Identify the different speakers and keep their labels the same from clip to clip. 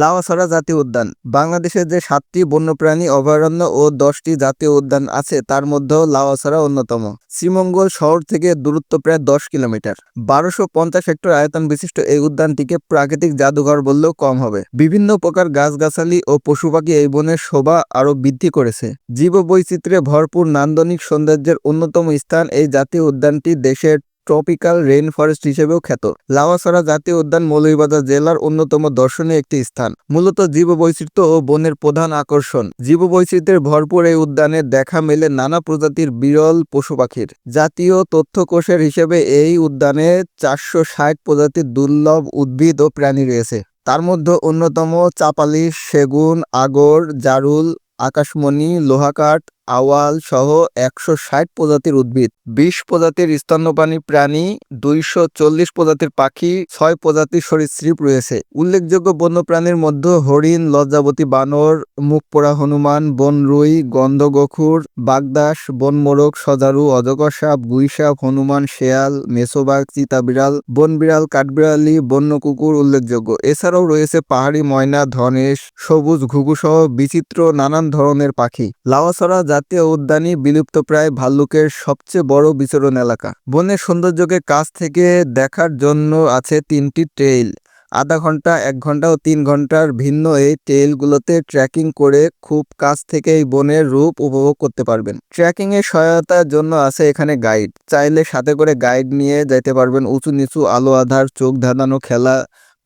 Speaker 1: লাওয়াছড়া জাতীয় উদ্যান। বাংলাদেশের যে সাতটি বন্যপ্রাণী অভয়ারণ্য ও দশটি জাতীয় উদ্যান আছে, তার মধ্যেও লাওয়াছড়া অন্যতম। শ্রীমঙ্গল শহর থেকে দূরত্ব প্রায় দশ কিলোমিটার। বারোশো পঞ্চাশ হেক্টর আয়তন বিশিষ্ট এই উদ্যানটিকে প্রাকৃতিক জাদুঘর বললেও কম হবে। বিভিন্ন প্রকার গাছগাছালি ও পশু পাখি এই বনের শোভা আরও বৃদ্ধি করেছে। জীববৈচিত্র্যে ভরপুর নান্দনিক সৌন্দর্যের অন্যতম স্থান এই জাতীয় উদ্যানটি দেশের ট্রপিক্যাল রেইন ফরেস্ট হিসেবেও খ্যাত। লাওয়াছড়া জাতীয় উদ্যান মৌলভীবাজার জেলার অন্যতম দর্শনীয় একটি স্থান। মূলত জীববৈচিত্র্য ও বনের প্রধান আকর্ষণ। জীববৈচিত্র্যের ভরপুর এই উদ্যানে দেখা মেলে নানা প্রজাতির বিরল পশু পাখির। জাতীয় তথ্যকোষের হিসেবে এই উদ্যানে চারশো ষাট প্রজাতির দুর্লভ উদ্ভিদ ও প্রাণী রয়েছে। তার মধ্যে অন্যতম চাপালি, সেগুন, আগর, জারুল, আকাশমণি, লোহাকাঠ আওয়াল সহ একশো ষাট প্রজাতির উদ্ভিদ। বিশ প্রজাতির স্তন্যপানী প্রাণী, দুইশো চল্লিশ প্রজাতির পাখি, ছয় প্রজাতির সরীসৃপ রয়েছে। উল্লেখযোগ্য বন্যপ্রাণীর মধ্যে হরিণ, লজ্জাবতী বানর, মুখপোড়া হনুমান, বনরুই, গন্ধগোখুর, বাগদাস, বনমোরগ, সজারু, অজগর সাপ, গুই সাপ, হনুমান শেয়াল মেসোবাগ চিতাবিড়াল, বনবিড়াল, কাঠবিড়ালি বন্য কুকুর উল্লেখযোগ্য। এছাড়াও রয়েছে পাহাড়ি ময়না, ধনেশ, সবুজ ঘুঘু সহ বিচিত্র নানান ধরনের পাখি। লাওয়াছড়া জাতীয় উদ্যানই বিলুপ্তপ্রায় ভাল্লুকের সবচেয়ে বড় বিচরণ এলাকা। বনের সৌন্দর্যকে কাছ থেকে দেখার জন্য আছে তিনটি ট্রেইল। আধা ঘণ্টা, এক ঘণ্টা ও তিন ঘণ্টার ভিন্ন এই ট্রেইলগুলোতে ট্রেকিং করে খুব কাছ থেকে এই বনের রূপ উপভোগ করতে পারবেন। ট্রেকিং এর সহায়তার জন্য আছে এখানে গাইড। চাইলে সাথে করে গাইড নিয়ে যাইতে পারবেন উঁচু নিচু আলো আধার, চোখ ধাঁধানো খেলা,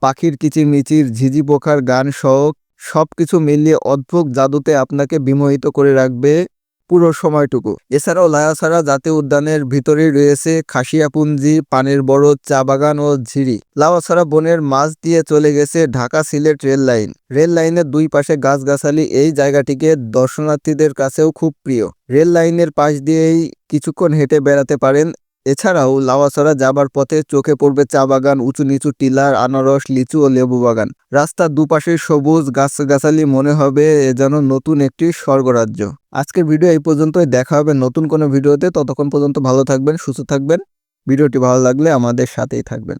Speaker 1: পাখির কিচিরমিচির, ঝিঝি পোকার গান সহ সবকিছু মিলিয়ে অদ্ভুত জাদুতে আপনাকে বিমোহিত করে রাখবে পুরো সময়টুকু। এছাড়াও লায়াছাড়া জাতীয় উদ্যানের ভিতরে রয়েছে খাসিয়াপুঞ্জি, পানির বড় চা বাগান ও ঝিরি। লাওয়াছাড়া বনের মাছ দিয়ে চলে গেছে Dhaka Sylhet rail line. Rail লাইনের দুই পাশে গাছগাছালি এই জায়গাটিকে দর্শনার্থীদের কাছেও খুব প্রিয়। রেল লাইনের পাশ দিয়েই কিছুক্ষণ হেঁটে বেড়াতে পারেন এছাড়াও লাওয়াছড়া যাবার পথে চোখে পড়বে চা বাগান উঁচু নিচু টিলার, আনারস, লিচু ও লেবু বাগান। রাস্তার দুপাশে সবুজ গাছগাছালি মনে হবে এ যেন নতুন একটি স্বর্গরাজ্য। আজকের ভিডিও এই পর্যন্তই। দেখা হবে নতুন কোনো ভিডিওতে। ততক্ষণ পর্যন্ত ভালো থাকবেন, সুস্থ থাকবেন। ভিডিওটি ভালো লাগলে আমাদের সাথেই থাকবেন।